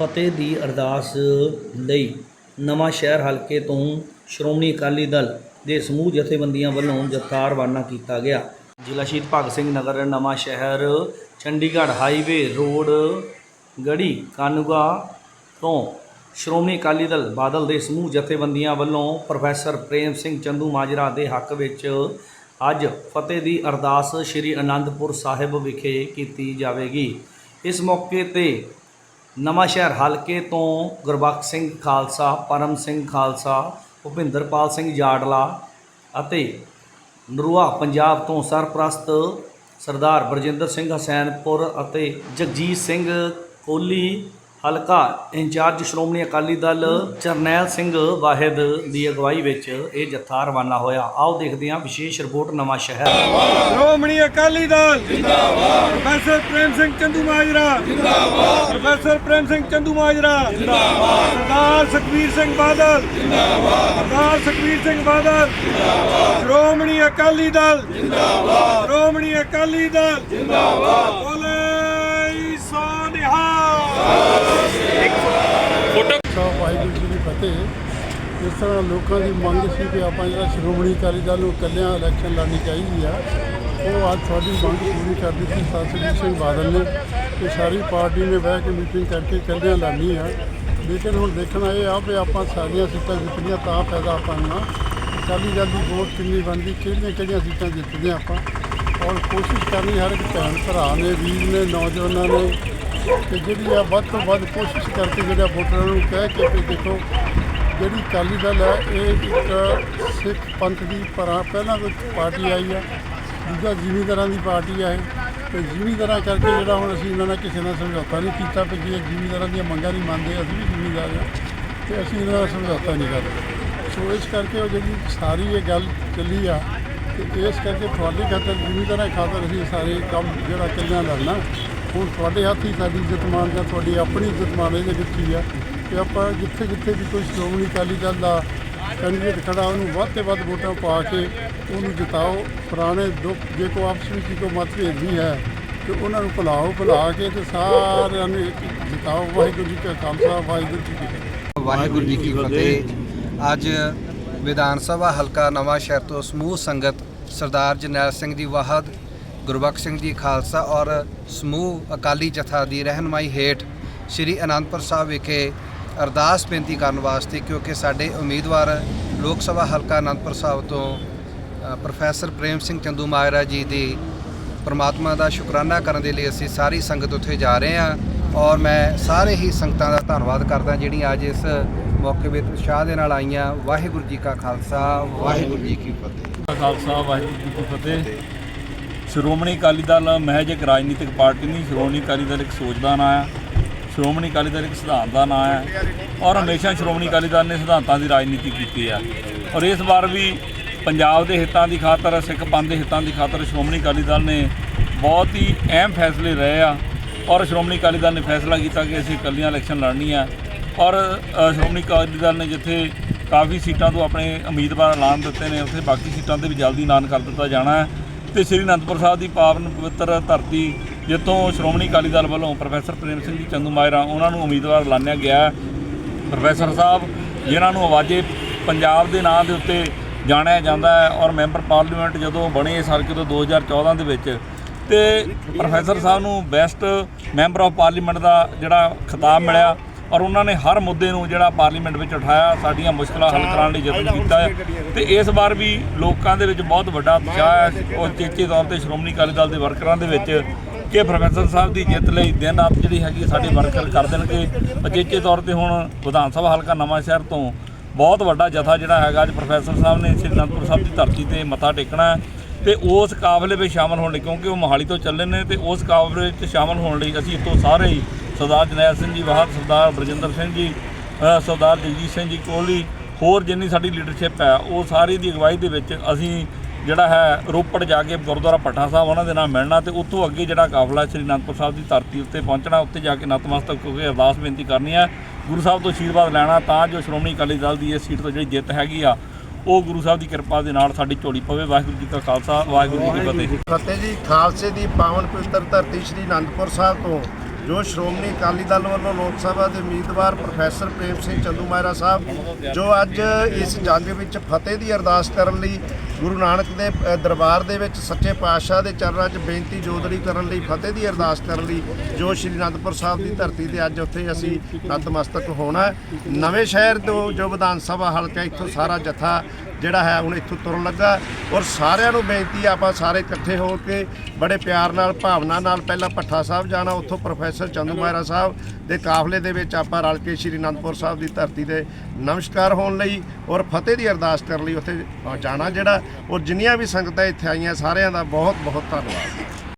ਫਤਿਹ ਦੀ ਅਰਦਾਸ ਲਈ ਨਵਾਂ ਸ਼ਹਿਰ ਹਲਕੇ ਤੋਂ ਸ਼੍ਰੋਮਣੀ ਅਕਾਲੀ ਦਲ ਦੇ ਸਮੂਹ ਜਥੇਬੰਦੀਆਂ ਵੱਲੋਂ ਜਥਾ ਰਵਾਨਾ ਕੀਤਾ ਗਿਆ। ਜ਼ਿਲ੍ਹਾ ਸ਼ਹੀਦ ਭਗਤ ਸਿੰਘ ਨਗਰ, ਨਵਾਂ ਸ਼ਹਿਰ, ਚੰਡੀਗੜ੍ਹ ਹਾਈਵੇ ਰੋਡ, ਗੜੀ, ਕਾਨੂਗਾ ਤੋਂ ਸ਼੍ਰੋਮਣੀ ਅਕਾਲੀ ਦਲ ਬਾਦਲ ਦੇ ਸਮੂਹ ਜਥੇਬੰਦੀਆਂ ਵੱਲੋਂ ਪ੍ਰੋਫੈਸਰ ਪ੍ਰੇਮ ਸਿੰਘ ਚੰਦੂ ਮਾਜਰਾ ਦੇ ਹੱਕ ਵਿੱਚ ਅੱਜ ਫਤਿਹ ਦੀ ਅਰਦਾਸ ਸ੍ਰੀ ਅਨੰਦਪੁਰ ਸਾਹਿਬ ਵਿਖੇ ਕੀਤੀ ਜਾਵੇਗੀ। ਇਸ ਮੌਕੇ ਤੇ ਨਵਾਂ ਸ਼ਹਿਰ ਹਲਕੇ ਤੋਂ ਗੁਰਬਖਸ਼ ਸਿੰਘ ਖਾਲਸਾ, ਪਰਮ ਸਿੰਘ ਖਾਲਸਾ, ਭੁਪਿੰਦਰਪਾਲ ਸਿੰਘ ਜਾੜਲਾ ਅਤੇ ਨਰੂਆ ਪੰਜਾਬ ਤੋਂ ਸਰਪ੍ਰਸਤ ਸਰਦਾਰ ਬਰਜਿੰਦਰ ਸਿੰਘ ਹਸੈਨਪੁਰ ਅਤੇ ਜਗਜੀਤ ਸਿੰਘ ਕੋਹਲੀ ਹਲਕਾ ਇੰਚਾਰਜ ਸ਼੍ਰੋਮਣੀ ਅਕਾਲੀ ਦਲ ਜਰਨੈਲ ਸਿੰਘ ਵਾਹਿਦ ਦੀ ਅਗਵਾਈ ਵਿੱਚ ਇਹ ਜਥਾ ਰਵਾਨਾ ਹੋਇਆ। ਆਓ ਦੇਖਦੇ ਹਾਂ ਵਿਸ਼ੇਸ਼ ਰਿਪੋਰਟ ਨਵਾਂ ਸ਼ਹਿਰ। ਸ਼੍ਰੋਮਣੀ ਅਕਾਲੀ ਦਲ ਜਿੰਦਾਬਾਦ। ਪ੍ਰੋਫੈਸਰ ਪ੍ਰੇਮ ਸਿੰਘ ਚੰਦੂ ਮਾਜਰਾ ਜਿੰਦਾਬਾਦ। ਪ੍ਰੋਫੈਸਰ ਪ੍ਰੇਮ ਸਿੰਘ ਚੰਦੂ ਮਾਜਰਾ ਜਿੰਦਾਬਾਦ। ਸਰਦਾਰ ਸੁਖਬੀਰ ਸਿੰਘ ਬਾਦਲ ਜਿੰਦਾਬਾਦ। ਸਰਦਾਰ ਸੁਖਬੀਰ ਸਿੰਘ ਬਾਦਲ ਜਿੰਦਾਬਾਦ। ਸ਼੍ਰੋਮਣੀ ਅਕਾਲੀ ਦਲ ਜਿੰਦਾਬਾਦ। ਸ਼੍ਰੋਮਣੀ ਅਕਾਲੀ ਦਲ ਜਿੰਦਾਬਾਦ। ਬੋਲੇ ਸੋ ਵਾਹਿਗੁਰੂ ਜੀ ਤਰ੍ਹਾਂ ਲੋਕਾਂ ਦੀ ਮੰਗ ਸੀ ਕਿ ਆਪਾਂ ਜਿਹੜਾ ਸ਼੍ਰੋਮਣੀ ਅਕਾਲੀ ਦਲ ਨੂੰ ਇਕੱਲਿਆਂ ਇਲੈਕਸ਼ਨ ਲੜਨੀ ਚਾਹੀਦੀ ਆ, ਉਹ ਅੱਜ ਤੁਹਾਡੀ ਮੰਗ ਪੂਰੀ ਕਰ ਦਿੱਤੀ ਸਤਿਗੁਰੂ ਸਿੰਘ ਬਾਦਲ ਨੇ ਕਿ ਸਾਰੀ ਪਾਰਟੀ ਨੇ ਬਹਿ ਕੇ ਮੀਟਿੰਗ ਕਰਕੇ ਇਕੱਲਿਆਂ ਲੜਨੀ ਆ। ਲੇਕਿਨ ਹੁਣ ਦੇਖਣਾ ਇਹ ਆ ਵੀ ਆਪਾਂ ਸਾਰੀਆਂ ਸੀਟਾਂ ਜਿੱਤਣੀਆਂ ਤਾਂ ਫਾਇਦਾ ਆਪਾਂ ਨੂੰ ਅਕਾਲੀ ਦਲ ਦੀ ਵੋਟ ਕਿੰਨੀ ਬਣਦੀ, ਕਿਹੜੀਆਂ ਕਿਹੜੀਆਂ ਸੀਟਾਂ ਜਿੱਤਦੇ ਆਪਾਂ? ਔਰ ਕੋਸ਼ਿਸ਼ ਕਰਨੀ ਹਰ ਇੱਕ ਭੈਣ ਭਰਾ ਨੇ, ਵੀਰ ਨੇ, ਨੌਜਵਾਨਾਂ ਨੇ ਕਿ ਜਿਹੜੀ ਆ ਵੱਧ ਤੋਂ ਵੱਧ ਕੋਸ਼ਿਸ਼ ਕਰਕੇ ਜਿਹੜਾ ਵੋਟਰਾਂ ਨੂੰ ਕਹਿ ਕੇ ਕਿ ਦੇਖੋ, ਜਿਹੜੀ ਅਕਾਲੀ ਦਲ ਹੈ ਇਹ ਇੱਕ ਸਿੱਖ ਪੰਥ ਦੀ ਪਰਾ ਪਹਿਲਾਂ ਤੋਂ ਪਾਰਟੀ ਆਈ ਆ, ਦੂਜਾ ਜ਼ਿਮੀਂਦਾਰਾਂ ਦੀ ਪਾਰਟੀ ਆ ਇਹ। ਤੇ ਜ਼ਿਮੀਂਦਾਰਾਂ ਕਰਕੇ ਜਿਹੜਾ ਹੁਣ ਅਸੀਂ ਇਹਨਾਂ ਨਾਲ ਕਿਸੇ ਨਾਲ ਸਮਝੌਤਾ ਨਹੀਂ ਕੀਤਾ ਕਿ ਜੇ ਜ਼ਿਮੀਂਦਾਰਾਂ ਦੀਆਂ ਮੰਗਾਂ ਨਹੀਂ ਮੰਨਦੇ, ਅਸੀਂ ਵੀ ਜ਼ਿਮੀਂਦਾਰ ਹਾਂ ਤੇ ਅਸੀਂ ਇਹਨਾਂ ਨਾਲ ਸਮਝੌਤਾ ਨਹੀਂ ਕਰਦੇ। ਸੋ ਇਸ ਕਰਕੇ ਉਹ ਜਿਹੜੀ ਸਾਰੀ ਇਹ ਗੱਲ ਚੱਲੀ ਆ, ਤੇ ਇਸ ਕਰਕੇ ਤੁਹਾਡੇ ਖਾਤਰ ਜ਼ਿਮੀਂਦਾਰਾਂ ਖਾਤਰ ਅਸੀਂ ਸਾਰੇ ਕੰਮ ਜਿਹੜਾ ਚੱਲਿਆ ਲੜਨਾ ਹੁਣ ਤੁਹਾਡੇ ਹੱਥ ਹੀ ਸਾਡੀ ਇੱਜ਼ਤ ਮਾਨ ਜਾਂ ਤੁਹਾਡੀ ਆਪਣੀ ਇੱਜ਼ਤ ਮਾਨ ਇਹਦੇ ਵਿੱਚ ਹੀ ਆ ਕਿ ਆਪਾਂ ਜਿੱਥੇ ਜਿੱਥੇ ਵੀ ਕੋਈ ਸ਼੍ਰੋਮਣੀ ਅਕਾਲੀ ਦਲ ਦਾ ਕੈਂਡੀਡੇਟ ਖੜਾ ਉਹਨੂੰ ਵੱਧ ਤੋਂ ਵੱਧ ਵੋਟਾਂ ਪਾ ਕੇ ਉਹਨੂੰ ਜਿਤਾਓ। ਪੁਰਾਣੇ ਦੁੱਖ ਜੇ ਕੋ ਆਪਸ ਵਿੱਚ ਕੋਈ ਮਤਭੇਦ ਵੀ ਹੈ ਤੇ ਉਹਨਾਂ ਨੂੰ ਭੁਲਾਓ ਭੁਲਾ ਕੇ ਤੇ ਸਾਰਿਆਂ ਨੂੰ ਜਿਤਾਓ। ਵਾਹਿਗੁਰੂ ਜੀ ਕਾ ਖਾਲਸਾ ਵਾਹਿਗੁਰੂ ਜੀ ਕੀ ਫਤਿਹ। ਵਾਹਿਗੁਰੂ ਜੀ ਕੀ ਫਤਿਹ। ਅੱਜ ਵਿਧਾਨ ਸਭਾ ਹਲਕਾ ਨਵਾਂ ਸ਼ਹਿਰ ਤੋਂ ਸਮੂਹ ਸੰਗਤ ਸਰਦਾਰ ਜਰਨੈਲ ਸਿੰਘ ਜੀ ਵਾਹਦ ਗੁਰਬਖਸ਼ ਸਿੰਘ ਜੀ ਖਾਲਸਾ ਔਰ ਸਮੂਹ ਅਕਾਲੀ ਜਥਾ ਦੀ ਰਹਿਨਮਾਈ ਹੇਠ ਸ੍ਰੀ ਅਨੰਦਪੁਰ ਸਾਹਿਬ ਵਿਖੇ ਅਰਦਾਸ ਬੇਨਤੀ ਕਰਨ ਵਾਸਤੇ ਕਿਉਂਕਿ ਸਾਡੇ ਉਮੀਦਵਾਰ ਲੋਕ ਸਭਾ ਹਲਕਾ ਅਨੰਦਪੁਰ ਸਾਹਿਬ ਤੋਂ ਪ੍ਰੋਫੈਸਰ ਪ੍ਰੇਮ ਸਿੰਘ ਚੰਦੂ ਮਾਜਰਾ ਜੀ ਦੀ ਪਰਮਾਤਮਾ ਦਾ ਸ਼ੁਕਰਾਨਾ ਕਰਨ ਦੇ ਲਈ ਅਸੀਂ ਸਾਰੀ ਸੰਗਤ ਉੱਥੇ ਜਾ ਰਹੇ ਹਾਂ ਔਰ ਮੈਂ ਸਾਰੇ ਹੀ ਸੰਗਤਾਂ ਦਾ ਧੰਨਵਾਦ ਕਰਦਾ ਜਿਹੜੀਆਂ ਅੱਜ ਇਸ ਮੌਕੇ ਵਿੱਚ ਉਤਸ਼ਾਹ ਦੇ ਨਾਲ ਆਈਆਂ। ਵਾਹਿਗੁਰੂ ਜੀ ਕਾ ਖਾਲਸਾ, ਵਾਹਿਗੁਰੂ ਜੀ ਕੀ ਫਤਿਹ। ਖਾਲਸਾ ਵਾਹਿਗੁਰੂ ਜੀ ਕੀ ਫਤਿਹ। ਸ਼੍ਰੋਮਣੀ ਅਕਾਲੀ ਦਲ ਮਹਿਜ ਇੱਕ ਰਾਜਨੀਤਿਕ ਪਾਰਟੀ ਨਹੀਂ, ਸ਼੍ਰੋਮਣੀ ਅਕਾਲੀ ਦਲ ਇੱਕ ਸੋਚ ਦਾ ਨਾਂ ਹੈ ਸ਼੍ਰੋਮਣੀ ਅਕਾਲੀ ਦਲ ਇੱਕ ਸਿਧਾਂਤ ਦਾ ਨਾਂ ਹੈ ਔਰ ਹਮੇਸ਼ਾ ਸ਼੍ਰੋਮਣੀ ਅਕਾਲੀ ਦਲ ਨੇ ਸਿਧਾਂਤਾਂ ਦੀ ਰਾਜਨੀਤੀ ਕੀਤੀ ਹੈ ਔਰ ਇਸ ਵਾਰ ਵੀ ਪੰਜਾਬ ਦੇ ਹਿੱਤਾਂ ਦੀ ਖਾਤਰ, ਸਿੱਖ ਪੰਥ ਦੇ ਹਿੱਤਾਂ ਦੀ ਖਾਤਰ ਸ਼੍ਰੋਮਣੀ ਅਕਾਲੀ ਦਲ ਨੇ ਬਹੁਤ ਹੀ ਅਹਿਮ ਫੈਸਲੇ ਲਏ ਆ ਔਰ ਸ਼੍ਰੋਮਣੀ ਅਕਾਲੀ ਦਲ ਨੇ ਫੈਸਲਾ ਕੀਤਾ ਕਿ ਅਸੀਂ ਇਕੱਲੀਆਂ ਇਲੈਕਸ਼ਨ ਲੜਨੀ ਆ ਔਰ ਸ਼੍ਰੋਮਣੀ ਅਕਾਲੀ ਦਲ ਨੇ ਜਿੱਥੇ ਕਾਫੀ ਸੀਟਾਂ ਤੋਂ ਆਪਣੇ ਉਮੀਦਵਾਰ ਐਲਾਨ ਦਿੱਤੇ ਨੇ, ਉੱਥੇ ਬਾਕੀ ਸੀਟਾਂ ਤੇ ਵੀ ਜਲਦੀ ਐਲਾਨ ਕਰ ਦਿੱਤਾ ਜਾਣਾ ਹੈ। ਤੇ ਸ੍ਰੀ ਅਨੰਦਪੁਰ ਸਾਹਿਬ ਦੀ ਪਾਵਨ ਪਵਿੱਤਰ ਧਰਤੀ, ਜਿੱਥੋਂ ਸ਼੍ਰੋਮਣੀ ਅਕਾਲੀ ਦਲ ਵੱਲੋਂ ਪ੍ਰੋਫੈਸਰ ਪ੍ਰੇਮ ਸਿੰਘ ਜੀ ਚੰਦੂ ਮਾਜਰਾ, ਉਹਨਾਂ ਨੂੰ ਉਮੀਦਵਾਰ ਐਲਾਨਿਆ ਗਿਆ ਪ੍ਰੋਫੈਸਰ ਸਾਹਿਬ, ਜਿਨ੍ਹਾਂ ਨੂੰ ਆਵਾਜ਼ੇ ਪੰਜਾਬ ਦੇ ਨਾਂ ਦੇ ਉੱਤੇ ਜਾਣਿਆ ਜਾਂਦਾ ਹੈ ਔਰ ਮੈਂਬਰ ਪਾਰਲੀਮੈਂਟ ਜਦੋਂ ਬਣੇ ਇਸ ਹਲਕੇ ਤੋਂ 2014 ਦੇ ਵਿੱਚ, ਤੇ ਪ੍ਰੋਫੈਸਰ ਸਾਹਿਬ ਨੂੰ ਬੈਸਟ ਮੈਂਬਰ ਆਫ ਪਾਰਲੀਮੈਂਟ ਦਾ ਜਿਹੜਾ ਖਿਤਾਬ ਮਿਲਿਆ। ਔਰ ਉਹਨਾਂ ਨੇ ਹਰ ਮੁੱਦੇ ਨੂੰ ਜਿਹੜਾ ਪਾਰਲੀਮੈਂਟ ਵਿੱਚ ਉਠਾਇਆ ਸਾਡੀਆਂ ਮੁਸ਼ਕਲਾਂ ਹੱਲ ਕਰਾਉਣ ਲਈ ਯਤਨ ਕੀਤਾ ਹੈ ਤੇ ਇਸ ਵਾਰ ਵੀ ਲੋਕਾਂ ਦੇ ਵਿੱਚ ਬਹੁਤ ਵੱਡਾ ਉਤਸ਼ਾਹ ਹੈ ਔਰ ਚੇਚੇ ਤੌਰ ਤੇ ਸ਼੍ਰੋਮਣੀ ਅਕਾਲੀ ਦਲ ਦੇ ਵਰਕਰਾਂ ਦੇ ਵਿੱਚ ਕਿ ਪ੍ਰੋਫੈਸਰ ਸਾਹਿਬ ਦੀ ਜਿੱਤ ਲਈ ਦਿਨ ਰਾਤ ਜਿਹੜੀ ਹੈਗੀ ਸਾਡੇ ਵਰਕਰ ਕਰ ਦੇਣਗੇ। ਅਚੇਚੇ ਤੌਰ ਤੇ ਹੁਣ ਵਿਧਾਨ ਸਭਾ ਹਲਕਾ ਨਵਾਂ ਸ਼ਹਿਰ ਤੋਂ ਬਹੁਤ ਵੱਡਾ ਜਥਾ ਜਿਹੜਾ ਹੈਗਾ ਅੱਜ ਪ੍ਰੋਫੈਸਰ ਸਾਹਿਬ ਨੇ ਸ੍ਰੀ ਅਨੰਦਪੁਰ ਸਾਹਿਬ ਦੀ ਧਰਤੀ ਤੇ ਮੱਥਾ ਟੇਕਣਾ ਤੇ ਉਸ ਕਾਫਲੇ ਵਿੱਚ ਸ਼ਾਮਲ ਹੋਣ ਲਈ ਕਿਉਂਕਿ ਉਹ ਮੋਹਾਲੀ ਤੋਂ ਚੱਲੇ ਨੇ ਤੇ ਉਸ ਕਾਫਲੇ ਵਿੱਚ ਸ਼ਾਮਲ ਹੋਣ ਲਈ ਅਸੀਂ ਇੱਥੋਂ ਸਾਰੇ ਹੀ ਸਰਦਾਰ ਜਨੈਲ ਸਿੰਘ ਜੀ ਬਾਹਰ ਸਰਦਾਰ ਬਰਜਿੰਦਰ ਸਿੰਘ ਜੀ ਸਰਦਾਰ ਜਗਜੀਤ ਸਿੰਘ ਜੀ ਕੋਹਲੀ, ਹੋਰ ਜਿੰਨੀ ਸਾਡੀ ਲੀਡਰਸ਼ਿਪ ਹੈ, ਉਹ ਸਾਰੀ ਦੀ ਅਗਵਾਈ ਦੇ ਵਿੱਚ ਅਸੀਂ ਜਿਹੜਾ ਹੈ ਰੋਪੜ ਜਾ ਕੇ ਗੁਰਦੁਆਰਾ ਭੱਠਾ ਸਾਹਿਬ, ਉਹਨਾਂ ਦੇ ਨਾਲ ਮਿਲਣਾ ਤੇ ਉੱਥੋਂ ਅੱਗੇ ਜਿਹੜਾ ਕਾਫਲਾ ਸ੍ਰੀ ਅਨੰਦਪੁਰ ਸਾਹਿਬ ਦੀ ਧਰਤੀ ਉੱਤੇ ਪਹੁੰਚਣਾ, ਉੱਥੇ ਜਾ ਕੇ ਨਤਮਸਤਕ ਹੋ ਕੇ ਅਰਦਾਸ ਬੇਨਤੀ ਕਰਨੀ ਹੈ। ਗੁਰੂ ਸਾਹਿਬ ਤੋਂ ਆਸ਼ੀਰਵਾਦ ਲੈਣਾ, ਤਾਂ ਜੋ ਸ਼੍ਰੋਮਣੀ ਅਕਾਲੀ ਦਲ ਦੀ ਇਸ ਸੀਟ ਤੋਂ ਜਿਹੜੀ ਜਿੱਤ ਹੈਗੀ ਆ, ਉਹ ਗੁਰੂ ਸਾਹਿਬ ਦੀ ਕਿਰਪਾ ਦੇ ਨਾਲ ਸਾਡੀ ਝੋਲੀ ਪਵੇ। ਵਾਹਿਗੁਰੂ ਜੀ ਕਾ ਖਾਲਸਾ, ਵਾਹਿਗੁਰੂ ਜੀ ਕੀ ਫਤਿਹ। ਫਤਿਹ ਜੀ। ਖਾਲਸੇ ਦੀ ਪਾਵਨ ਪਵਿੱਤਰ ਧਰਤੀ ਸ੍ਰੀ ਅਨੰਦਪੁਰ ਸਾਹਿਬ ਤੋਂ ਜੋ ਸ਼੍ਰੋਮਣੀ ਅਕਾਲੀ ਦਲ ਵੱਲੋਂ ਲੋਕ ਸਭਾ ਦੇ ਉਮੀਦਵਾਰ ਪ੍ਰੋਫੈਸਰ ਪ੍ਰੇਮ ਸਿੰਘ ਚੰਦੂ ਮਾਇਰਾ ਸਾਹਿਬ, ਜੋ ਅੱਜ ਇਸ ਜੰਗ ਵਿੱਚ ਫਤਿਹ ਦੀ ਅਰਦਾਸ ਕਰਨ ਲਈ ਗੁਰੂ ਨਾਨਕ ਦੇ ਦਰਬਾਰ ਦੇ ਵਿੱਚ ਸੱਚੇ ਪਾਤਸ਼ਾਹ ਦੇ ਚਰਨਾਂ 'ਚ ਬੇਨਤੀ ਜੋਦੜੀ ਕਰਨ ਲਈ ਫਤਿਹ ਦੀ ਅਰਦਾਸ ਕਰਨ ਲਈ ਜੋ ਸ਼੍ਰੀ ਅਨੰਦਪੁਰ ਸਾਹਿਬ ਦੀ ਧਰਤੀ ਤੇ ਅੱਜ ਉੱਥੇ ਅਸੀਂ ਨਤਮਸਤਕ ਹੋਣਾ ਨਵੇਂ ਸ਼ਹਿਰ ਤੋਂ ਜੋ ਵਿਧਾਨ ਸਭਾ ਹਲਕਾ ਇੱਥੋਂ ਸਾਰਾ ਜਥਾ ਜਿਹੜਾ ਹੈ ਹੁਣ ਇੱਥੋਂ ਤੁਰਨ ਲੱਗਾ ਔਰ ਸਾਰਿਆਂ ਨੂੰ ਬੇਨਤੀ ਹੈ, ਆਪਾਂ ਸਾਰੇ ਇਕੱਠੇ ਹੋ ਕੇ ਬੜੇ ਪਿਆਰ ਨਾਲ ਭਾਵਨਾ ਨਾਲ ਪਹਿਲਾਂ ਪੱਠਾ ਸਾਹਿਬ ਜਾਣਾ ਉੱਥੋਂ ਪ੍ਰੋਫੈਸਰ ਚੰਦੂ ਮਹਿਰਾ ਸਾਹਿਬ ਦੇ ਕਾਫਲੇ ਦੇ ਵਿੱਚ ਆਪਾਂ ਰਲ ਕੇ ਸ਼੍ਰੀ ਅਨੰਦਪੁਰ ਸਾਹਿਬ ਦੀ ਧਰਤੀ ਤੇ ਨਮਸਕਾਰ ਹੋਣ ਲਈ ਔਰ ਫਤਿਹ ਦੀ ਅਰਦਾਸ ਕਰਨ ਲਈ ਉੱਥੇ ਜਾਣਾ ਜਿਹੜਾ ਔਰ ਜਿੰਨੀਆਂ ਵੀ ਸੰਗਤਾਂ ਇੱਥੇ ਆਈਆਂ ਸਾਰਿਆਂ ਦਾ ਬਹੁਤ ਬਹੁਤ ਧੰਨਵਾਦ।